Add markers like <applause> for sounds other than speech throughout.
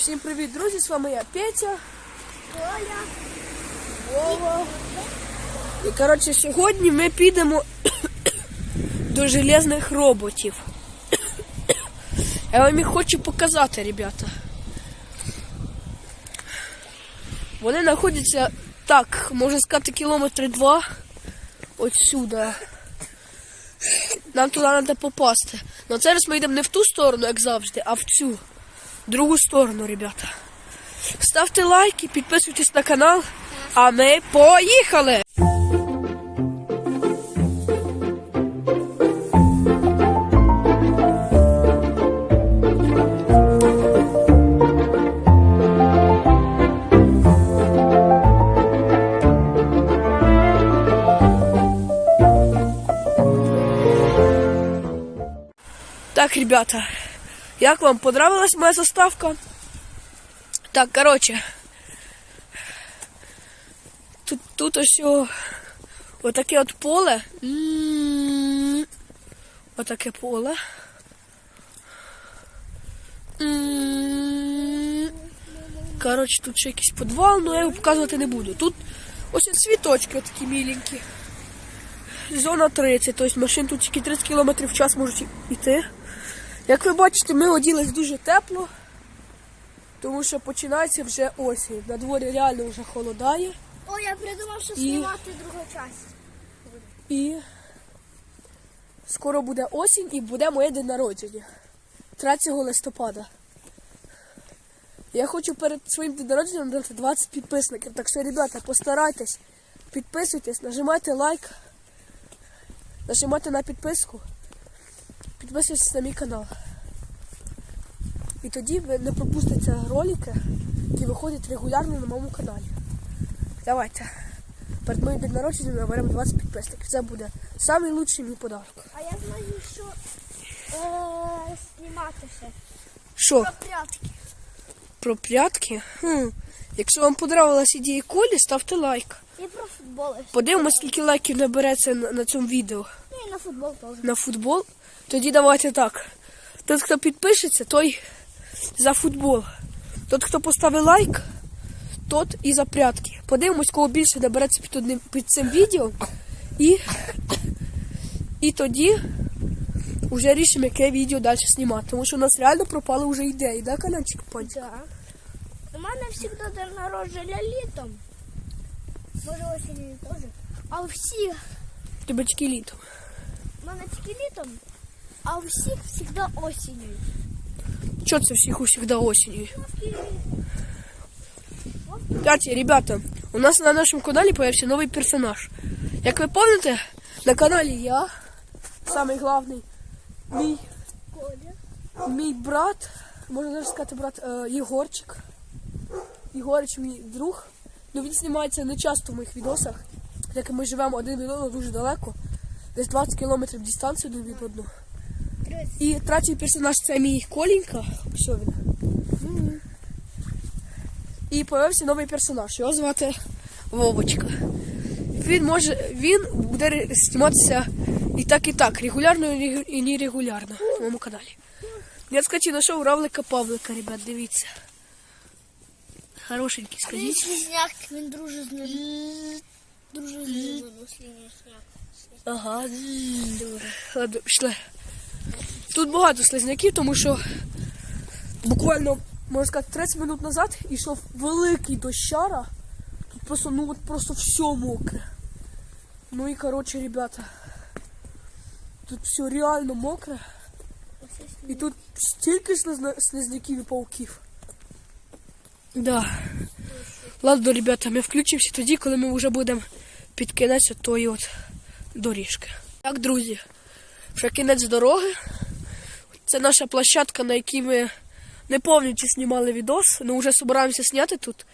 Всім привіт, друзі! З вами я Петя, Коля. Вова. І коротше, сьогодні ми підемо <coughs> до железних роботів. <coughs> Я вам їх хочу показати, ребята. Вони знаходяться так, можна сказати, кілометри два отсюда. Нам туди треба попасти. Ну зараз ми йдемо не в ту сторону, як завжди, а в цю другу сторону, ребята. Ставте лайки, підписуйтесь на канал, а ми поїхали! Так, ребята, як вам понравилась моя заставка? Так, короче. Тут, тут ось отаке от поле. Отаке поле. Коротше, тут ще якийсь підвал, але я його показувати не буду. Тут ось цвіточки такі міленькі. Зона 30, тобто машин тут тільки 30 км в час можуть йти. Як ви бачите, ми оділись дуже тепло, тому що починається вже осінь. На дворі реально вже холодає. О, я придумав, що І- знімати другу часть. І скоро буде осінь і буде моє день народження. 3 листопада. Я хочу перед своїм день народження дати 20 підписників. Так що, ребята, постарайтесь, підписуйтесь, нажимайте лайк, нажимайте на підписку, підписуйтесь на мій канал. І тоді ви не пропустите ролики, які виходять регулярно на моєму каналі. Давайте. Перед моїм день народження наберемо 20 підписників. Це буде найкращий мій подарок. А я знаю, що е, знімати ще. Що, Про прятки. про прятки? Хм. Якщо вам подобалась ідея Колі, ставте лайк. І про футбол. Подивимось, скільки лайків набереться на, на цьому відео і на футбол теж. на футбол. Тоді давайте так. Тот, хто підпишеться, той за футбол. Тот, хто поставить лайк, тот і за прятки. Подивимось, кого більше набереться під, одним, під цим відео. І, і тоді вже рішимо, яке відео далі знімати. Тому що у нас реально пропали вже ідеї, да? Пань? Так. У мене завжди день народження літом. Може осінню теж. А у всіх, Тебе тільки літо. У мене тільки літом, а у всіх завжди осінню. Що це всіх до осені? Кстати, ребята, у нас на нашому каналі появився новий персонаж. Як ви пам'ятаєте, на каналі я, главний, мій, мій брат, можна навіть сказати брат е, Єгорчик. Єгорич мій друг. Ну він знімається не часто в моїх відосах, так як ми живемо один від одного дуже далеко, десь 20 кілометрів дистанцію один від одного. І третій персонаж це мій Колінька. Все він. І появився новий персонаж. Його звати Вовочка. Він може, він буде зніматися і так, і так, регулярно і регу- і нерегулярно на моєму каналі. Я, кстати, знайшов равлика Павлика, ребят, дивіться. Хорошенький, Він скажіть. слізняк, він дружить з ним. Дружить з ним, ну, слізняк. Ага. Ладно, пішли. Тут багато слизняків, тому що буквально, можна сказати, 30 минут назад йшов великий дощара. Тут просто, ну от просто все мокре. Ну і коротше, ребята. Тут все реально мокре. І тут стільки слизняків і пауків. Да. Ладно, ребята, ми включимося тоді, коли ми вже будемо під кінець тої от доріжки. Так, друзі, вже кінець дороги. Це наша площадка, на якій ми не повністю знімали відос, але вже збираємося зняти тут.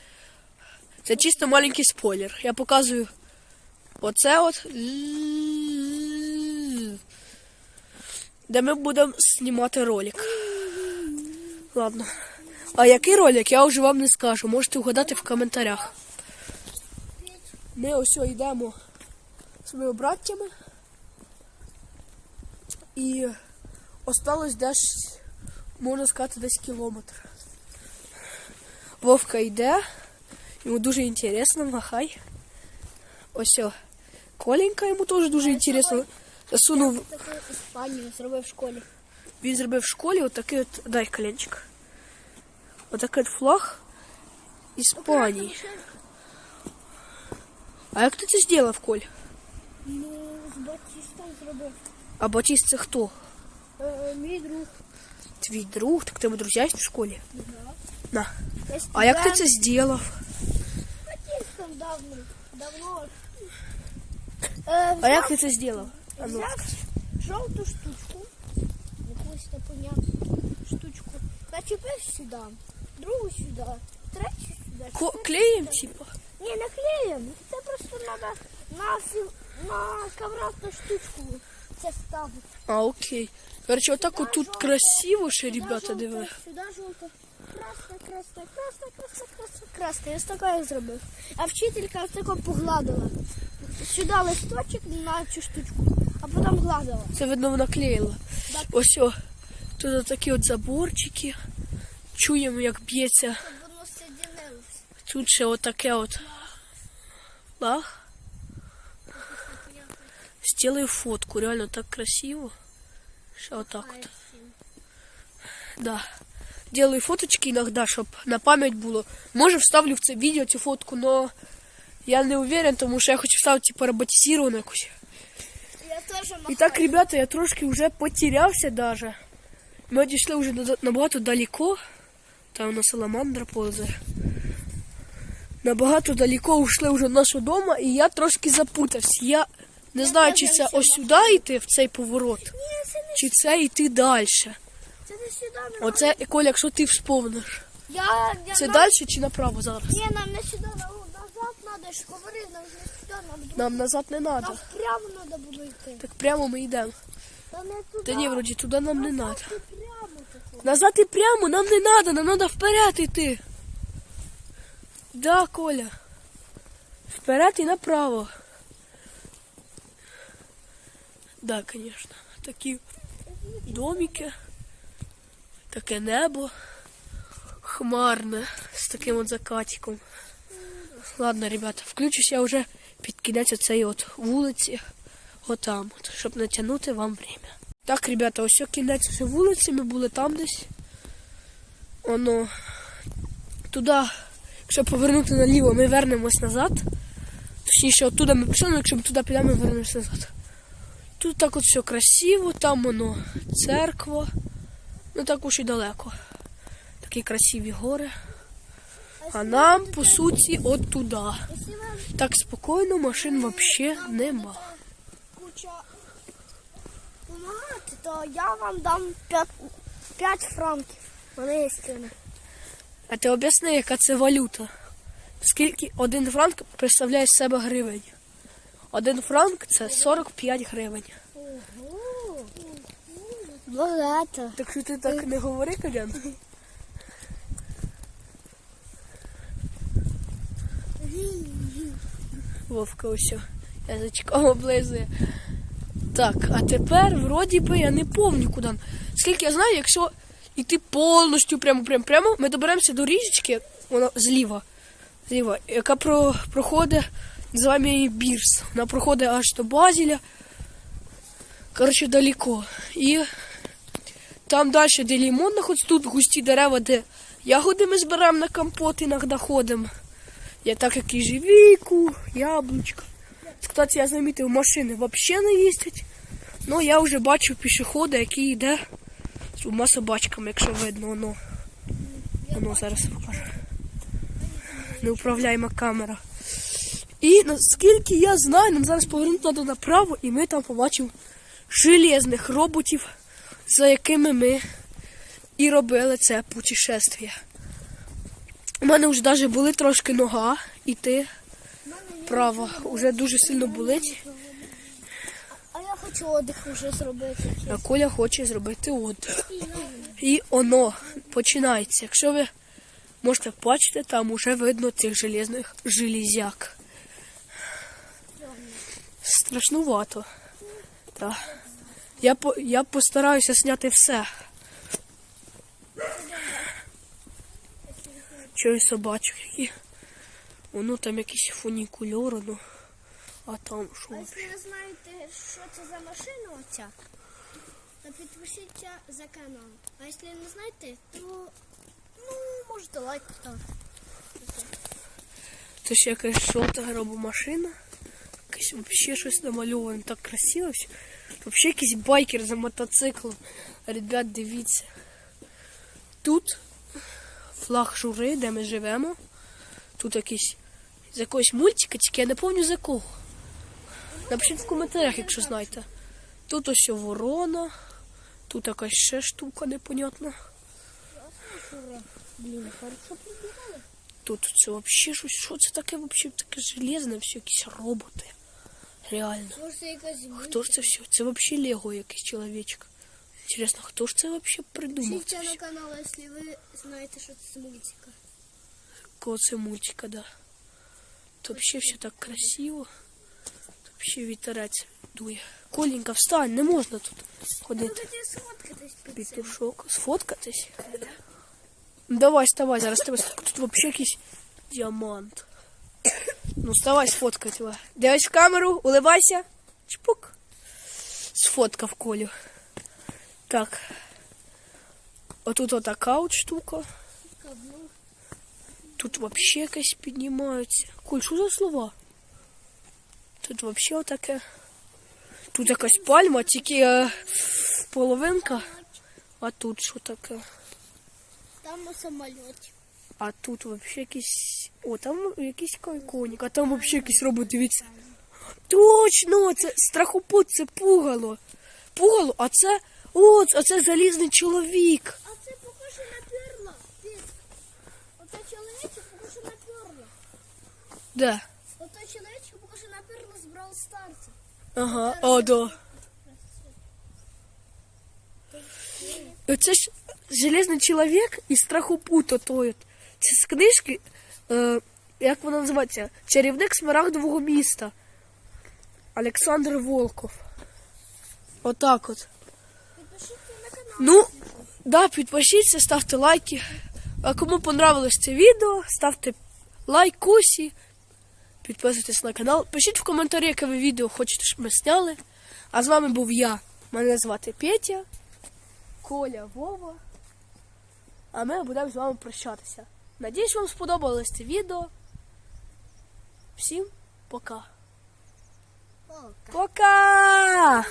Це чисто маленький спойлер. Я показую оце от. Де ми будемо знімати ролик. Ладно. А який ролик, я вже вам не скажу. Можете вгадати в коментарях. Ми ось йдемо з моїми браттями. І осталось десь, можна сказати, десь кілометр. Вовка йде. Йому дуже інтересно, махай. Ось о. Коленька йому теж дуже інтересно. Засунув, Таку Іспанію зробив в школі. він зробив в школі отакий от, дай коленчик. Отакий от флаг Іспанії. А як ти це зробив, Коль? Ну, з Батістом зробив. А Батіст це хто? Е, мій друг. Твій друг, так тебе друзі в школі? На. Я А як ти це зробив? Батістом давно. Давно. Е, А як ти це зробив? А ну. Взяв жовту штучку, якусь непонятну штучку, начепив сюди, другу сюди, третю сюди. Ко- клеєм, типа? Ні, не клеєм. Це просто треба на, фі- на квадратну штучку це ставити. А, окей. Короче, отак от тут красиво ще, ребята, диви. Сюди жовта. Красна, красна, красна, красна, красна, красна. Я ось така зробив. А вчителька ось тако погладила. Сюди листочок на цю штучку, а потім гладила. Це видно вона клеїла. Так. Ось о, тут такі от заборчики. Чуємо, як б'ється. Воно соединилось. Тут ще отаке от. Лах. Сделаю фотку, реально так красиво. Ще отак от. Да. Делаю фоточки иногда, щоб на пам'ять було. Може вставлю в це відео цю фотку, но я не уверен, тому що я хочу вставити типу роботизовану якусь. Я теж І так, ребята, я трошки вже потерявся даже. Ми дійшли вже на- набагато далеко. Там на саламандра повзає. Набагато далеко ушли вже до нашого дому, і я трошки запутався. Я не знаю, чи це ось сюди йти, в цей поворот, чи це йти далі. Оце, Коля, якщо ти вспомниш. Я Це далі чи направо зараз? Ні, нам не сюди, назад треба ж говорити, нам не сюди, нам, Нам назад не треба. нам треба. впрямо треба було йти. Так прямо ми йдемо. Та ні, вроді туди нам не треба. Прямо. Назад і прямо, нам не надо, нам надо вперед йти. Да, Коля. Вперед і направо. Да, конечно. Такі домики, таке небо хмарне з таким от закатиком. Ладно, ребята, включусь я вже під кінець цієї от вулиці, отам, от, щоб натягнути вам время. Так, ребята, ось кінець вже вулиці, ми були там десь. Воно туди, якщо повернути наліво, ми вернемось назад. Точніше, оттуда ми пішли, але якщо ми туди підемо, ми вернемося назад. Тут так от все красиво, там воно церква. Ну так уж і далеко. Такі красиві гори. А нам, по суті, от туди. Так спокійно, машин взагалі нема. помагати, то я вам дам 5, 5 франків. Вони є стіни. А ти об'ясни, яка це валюта? Скільки один франк представляє з себе гривень? Один франк це 45 гривень. Ого. Багато. Так що ти так не говори, Колян? Вовка ось. Язичком облизує. Так, а тепер вроді би я не помню куди. Скільки я знаю, якщо йти повністю прямо прямо прямо, ми доберемося до річечки, вона зліва, зліва, яка про, проходить, називаємо її Бірс. Вона проходить аж до Базіля. Коротше, далеко. І там далі, де лімон знаходиться, тут густі дерева, де ягоди ми збираємо на компот, іноді ходимо. Я так як і живіку, яблучка. Кстати, я замітив, машини взагалі не їздять. Ну, я вже бачу пішохода, який йде з двома собачками, якщо видно, воно. Воно зараз покажу. Неуправляєма камера. І наскільки я знаю, нам зараз повернути треба направо, і ми там побачимо железних роботів, за якими ми і робили це путешествие. У мене вже навіть були трошки нога іти. Права вже дуже сильно болить, А я хочу отдих вже зробити. а Коля хоче зробити отдих. І воно починається. Якщо ви можете бачити, там уже видно цих железних железяк. Страшнувато. Так. Я, по, я постараюся зняти все. Чого собачок які. Воно там якісь фунікульори, ну. А там що? А якщо ви знаєте, що це за машина оця, то підпишіться за канал. А якщо не знаєте, то ну, можете лайк поставити. Це ще якась жовта робомашина. Якесь взагалі щось намальоване так красиво. все. Взагалі якийсь байкер за мотоциклом. Ребят, дивіться. Тут флаг жури, де ми живемо. Тут якийсь з якогось мультика, тільки я не пам'ятаю з якого. Напишіть в коментарях, якщо знаєте. Тут ось ворона, тут якась ще штука непонятна. Тут це вообще щось, що це таке вообще таке железне, все якісь роботи. Реально. Хто ж це все? Це вообще Лего якийсь чоловічок. Інтересно, хто ж це вообще придумав? Це на канал, якщо ви знаєте, що це з мультика. Кого це мультика, да. Тут вообще все так красиво. Тут вообще вітерець дує. Коленька, встань, не можна тут ходити. сфоткатись. Петушок. Сфоткатись? Ну, Давай, вставай, зараз тебе сфоткаю. Тут вообще якийсь діамант. Ну, вставай, сфоткай тебе. Дивись в камеру, уливайся. Чпук. Сфоткав Колю. Так. Отут отака от штука. Тут вообще якась піднімаються. Коль, що за слова? Тут вообще отаке. Тут якась пальма, тільки е, половинка. А тут що таке? Там у самольоті. А тут вообще якийсь. О, там якийсь коник, а там вообще якийсь робот, дивіться. Точно, це страхопут, це пугало. Пугало, а це. О, а це залізний чоловік. А це похоже на перла. Під. Оце чоловіче похоже на перла. Де? Оце чоловіче похоже на перла з Brawl Stars. Ага, о, да. Це ж Железний чоловік і страхопут отой от. Це з книжки, е, як вона називається? Чарівник Смарагдового міста. Олександр Волков. Отак от. Підпишіться на канал. Ну, да, підпишіться, ставте лайки. А кому понравилось це відео, ставте лайкусі, підписуйтесь на канал. Пишіть в коментарі, яке ви відео хочете, щоб ми зняли. А з вами був я. Мене звати Петя, Коля, Вова. А ми будемо з вами прощатися. Надіюсь, вам сподобалось це відео. Всім пока. Пока. Пока!